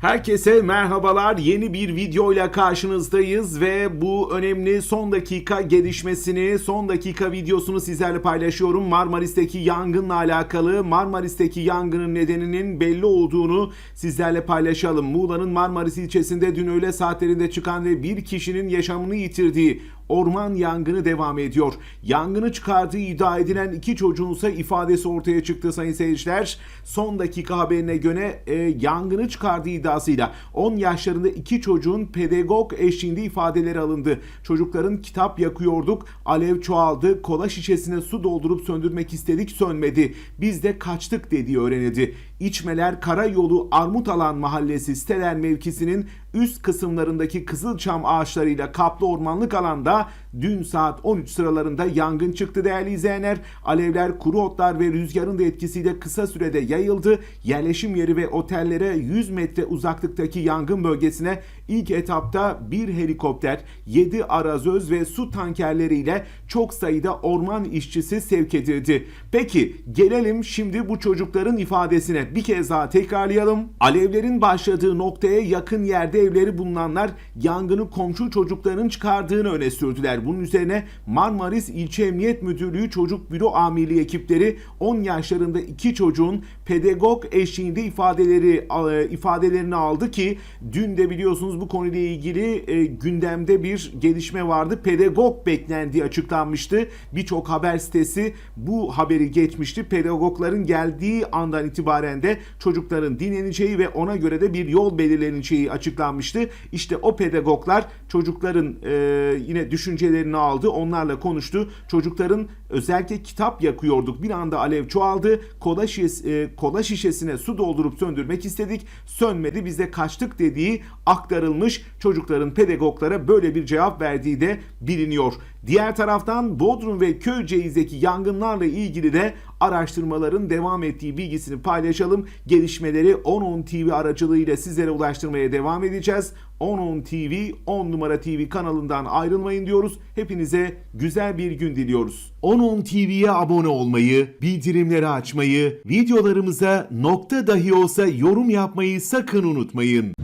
Herkese merhabalar. Yeni bir videoyla karşınızdayız ve bu önemli son dakika gelişmesini, son dakika videosunu sizlerle paylaşıyorum. Marmaris'teki yangınla alakalı Marmaris'teki yangının nedeninin belli olduğunu sizlerle paylaşalım. Muğla'nın Marmaris ilçesinde dün öğle saatlerinde çıkan ve bir kişinin yaşamını yitirdiği orman yangını devam ediyor. Yangını çıkardığı iddia edilen iki çocuğun ise ifadesi ortaya çıktı sayın seyirciler. Son dakika haberine göre e, yangını çıkardığı iddiasıyla 10 yaşlarında iki çocuğun pedagog eşliğinde ifadeleri alındı. Çocukların kitap yakıyorduk, alev çoğaldı, kola şişesine su doldurup söndürmek istedik sönmedi. Biz de kaçtık dediği öğrenildi. İçmeler Karayolu Armutalan Mahallesi siteler mevkisinin üst kısımlarındaki kızılçam ağaçlarıyla kaplı ormanlık alanda dün saat 13 sıralarında yangın çıktı değerli izleyenler. Alevler kuru otlar ve rüzgarın da etkisiyle kısa sürede yayıldı. Yerleşim yeri ve otellere 100 metre uzaklıktaki yangın bölgesine ilk etapta bir helikopter, 7 arazöz ve su tankerleriyle çok sayıda orman işçisi sevk edildi. Peki gelelim şimdi bu çocukların ifadesine bir kez daha tekrarlayalım. Alevlerin başladığı noktaya yakın yerde evleri bulunanlar yangını komşu çocukların çıkardığını öne sürdüler. Bunun üzerine Marmaris İlçe Emniyet Müdürlüğü Çocuk Büro Amirliği ekipleri 10 yaşlarında iki çocuğun pedagog eşliğinde ifadeleri e, ifadelerini aldı ki dün de biliyorsunuz bu konuyla ilgili e, gündemde bir gelişme vardı. Pedagog beklendiği açıklanmıştı. Birçok haber sitesi bu haberi geçmişti. Pedagogların geldiği andan itibaren de çocukların dinleneceği ve ona göre de bir yol belirleneceği açıklanmıştı. İşte o pedagoglar çocukların e, yine düşüncelerini aldı. Onlarla konuştu. Çocukların özellikle kitap yakıyorduk. Bir anda alev çoğaldı. Kola, şişes, e, kola şişesine su doldurup söndürmek istedik. Sönmedi biz de kaçtık dediği aktarılmış. Çocukların pedagoglara böyle bir cevap verdiği de biliniyor. Diğer taraftan Bodrum ve Köyceğiz'deki yangınlarla ilgili de araştırmaların devam ettiği bilgisini paylaşalım. Gelişmeleri 10 TV aracılığıyla sizlere ulaştırmaya devam edeceğiz. 10 TV 10 numara TV kanalından ayrılmayın diyoruz. Hepinize güzel bir gün diliyoruz. 10 TV'ye abone olmayı, bildirimleri açmayı, videolarımıza nokta dahi olsa yorum yapmayı sakın unutmayın.